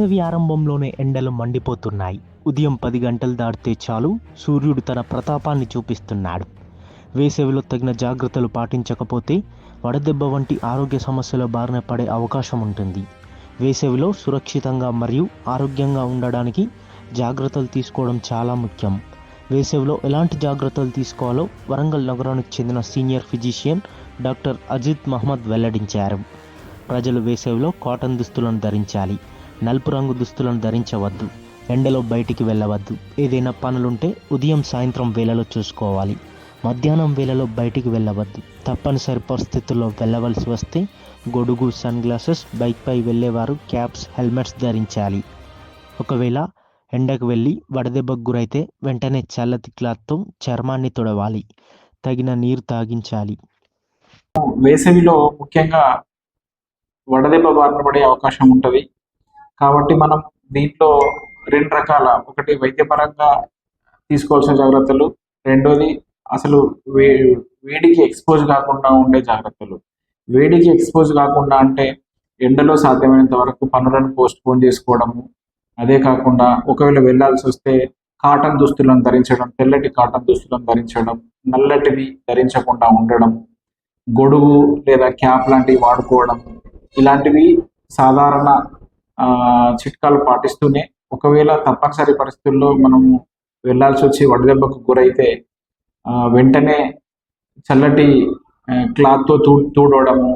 వేసవి ఆరంభంలోనే ఎండలు మండిపోతున్నాయి. ఉదయం పది గంటలు దాటితే చాలు సూర్యుడు తన ప్రతాపాన్ని చూపిస్తున్నాడు. వేసవిలో తగిన జాగ్రత్తలు పాటించకపోతే వడదెబ్బ వంటి ఆరోగ్య సమస్యల బారిన పడే అవకాశం ఉంటుంది. వేసవిలో సురక్షితంగా మరియు ఆరోగ్యంగా ఉండడానికి జాగ్రత్తలు తీసుకోవడం చాలా ముఖ్యం. వేసవిలో ఎలాంటి జాగ్రత్తలు తీసుకోవాలో వరంగల్ నగరానికి చెందిన senior physician doctor Ajit Mohammed వెల్లడించారు. ప్రజలు వేసవిలో కాటన్ దుస్తులను ధరించాలి. నలుపు రంగు దుస్తులను ధరించవద్దు. ఎండలో బయటికి వెళ్ళవద్దు. ఏదైనా పనులుంటే ఉదయం సాయంత్రం వేళలో చూసుకోవాలి. మధ్యాహ్నం వేళలో బయటికి వెళ్ళవద్దు. తప్పనిసరి పరిస్థితుల్లో వెళ్ళవలసి వస్తే గొడుగు సన్ గ్లాసెస్ బైక్పై వెళ్ళేవారు క్యాప్స్ హెల్మెట్స్ ధరించాలి. ఒకవేళ ఎండకు వెళ్ళి వడదెబ్బకు గురైతే వెంటనే చల్లటి క్లాత్తో చర్మాన్ని తొడవాలి. తగిన నీరు తాగించాలి. వేసవిలో ముఖ్యంగా వడదెబ్బ బారిన పడే అవకాశం ఉంటుంది. కాబట్టి మనం దీంట్లో రెండు రకాల ఒకటి వైద్యపరంగా తీసుకోవాల్సిన జాగ్రత్తలు రెండోది అసలు వే వేడికి ఎక్స్పోజ్ కాకుండా ఉండే జాగ్రత్తలు. వేడికి ఎక్స్పోజ్ కాకుండా అంటే ఎండలో సాధ్యమైనంత వరకు పనులను పోస్ట్ పోన్ చేసుకోవడము. అదే కాకుండా ఒకవేళ వెళ్ళాల్సి వస్తే కాటన్ దుస్తులను ధరించడం తెల్లటి కాటన్ దుస్తులను ధరించడం నల్లటివి ధరించకుండా ఉండడం గొడుగు లేదా క్యాప్ లాంటివి వాడుకోవడం ఇలాంటివి సాధారణ చిట్కాలు పాటిస్తూనే ఒకవేళ తప్పనిసరి పరిస్థితుల్లో మనం వెళ్ళాల్సి వచ్చి వడదెబ్బకు గురైతే వెంటనే చల్లటి క్లాత్తో తూ తూడవడము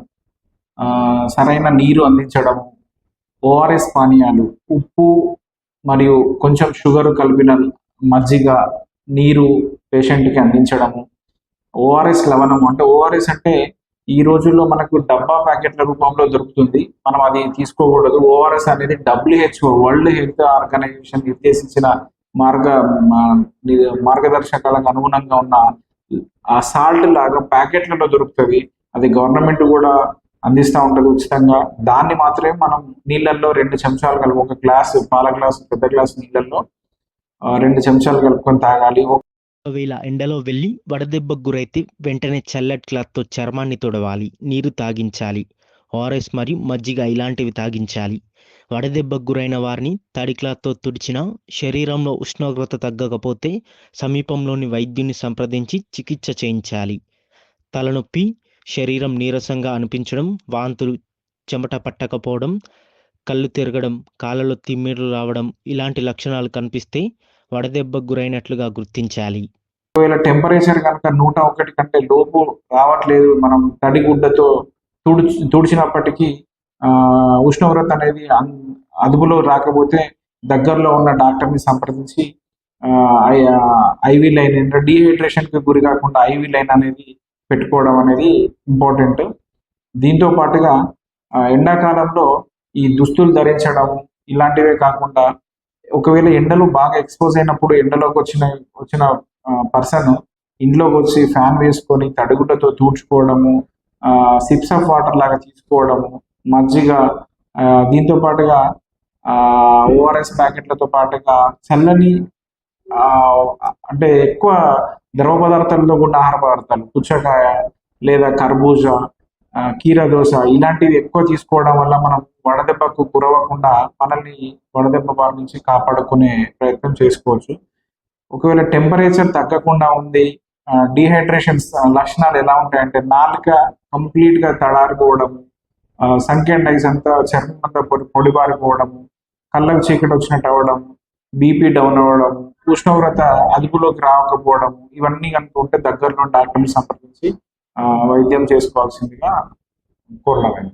సరైన నీరు అందించడము ఓఆర్ఎస్ పానీయాలు ఉప్పు మరియు కొంచెం షుగర్ కలిపిన మజ్జిగ నీరు పేషెంట్కి అందించడము ఓఆర్ఎస్ లవణం అంటే ఓఆర్ఎస్ అంటే ఈ రోజుల్లో మనకు డబ్బా ప్యాకెట్ల రూపంలో దొరుకుతుంది. మనం అది తీసుకోకూడదు. ఓఆర్ఎస్ అనేది డబ్ల్యూహెచ్ఓ వరల్డ్ హెల్త్ ఆర్గనైజేషన్ నిర్దేశించిన మార్గ మా- మార్గదర్శకాలకు అనుగుణంగా ఉన్న ఆ సాల్ట్ లాగా ప్యాకెట్లలో దొరుకుతుంది. అది గవర్నమెంట్ కూడా అందిస్తూ ఉంటుంది ఉచితంగా. దాన్ని మాత్రమే మనం నీళ్ళల్లో రెండు చెంచాలు కలుపు ఒక గ్లాస్ పాల గ్లాస్ పెద్ద గ్లాస్ నీళ్ళల్లో రెండు చెంచాలు కలుపుకొని తాగాలి. ఒకవేళ ఎండలో వెళ్ళి వడదెబ్బకు గురైతే వెంటనే చల్లటి క్లాత్తో చర్మాన్ని తొడవాలి నీరు తాగించాలి ఆర్ఎస్ మరియు మజ్జిగ ఇలాంటివి తాగించాలి. వడదెబ్బకు గురైన వారిని తడి క్లాత్తో తుడిచినా శరీరంలో ఉష్ణోగ్రత తగ్గకపోతే సమీపంలోని వైద్యుని సంప్రదించి చికిత్స చేయించాలి. తలనొప్పి శరీరం నీరసంగా అనిపించడం వాంతులు చెమట పట్టకపోవడం కళ్ళు తిరగడం కాళ్ళలో తిమ్మిర్లు రావడం ఇలాంటి లక్షణాలు కనిపిస్తే వడదెబ్బకు గురైనట్లుగా గుర్తించాలి. ఒకవేళ టెంపరేచర్ కనుక నూట ఒకటి కంటే లోపు రావట్లేదు మనం తడి గుడ్డతో తుడిచి తుడిచినప్పటికీ ఆ, ఉష్ణోగ్రత అనేది అదుపులో రాకపోతే దగ్గరలో ఉన్న డాక్టర్ని సంప్రదించి ఐవి లైన్ అంటే కి గురి కాకుండా ఐవి లైన్ అనేది పెట్టుకోవడం అనేది ఇంపార్టెంట్. దీంతో పాటుగా ఎండాకాలంలో ఈ దుస్తులు ధరించడం ఇలాంటివే కాకుండా ఒకవేళ ఎండలు బాగా ఎక్స్పోజ్ అయినప్పుడు ఎండలోకి వచ్చిన వచ్చిన పర్సన్ ఇంట్లోకి వచ్చి ఫ్యాన్ వేసుకొని తడుగుడ్డతో తూడ్చుకోవడము సిప్స్ ఆఫ్ వాటర్ లాగా తీసుకోవడము మజ్జిగ ఆ, దీంతో పాటుగా ఓఆర్ఎస్ ప్యాకెట్లతో పాటుగా చల్లని ఆ, అంటే ఎక్కువ ద్రవ పదార్థాలతో కూడిన ఆహార పదార్థాలు పుచ్చకాయ లేదా కర్బూజా కీర దోశ ఇలాంటివి ఎక్కువ తీసుకోవడం వల్ల మనం వడదెబ్బకు గురవ్వకుండా మనల్ని వడదెబ్బ బారి నుంచి కాపాడుకునే ప్రయత్నం చేసుకోవచ్చు. ఒకవేళ టెంపరేచర్ తగ్గకుండా ఉంది డీహైడ్రేషన్ లక్షణాలు ఎలా ఉంటాయంటే నాలుక కంప్లీట్గా తడారిపోవడము సంఖ్య ఐస్ అంతా చర్మం అంతా పొడి పొడిబారిపోవడము కళ్ళకు చీకటి వచ్చినట్టు అవ్వడం బీపీ డౌన్ అవ్వడం ఉష్ణోగ్రత అదుపులోకి రాకపోవడం ఇవన్నీ కనుక ఉంటే దగ్గరలో డాక్టర్ని సంప్రదించి వైద్యం చేసుకోవాల్సిందిగా కోరడం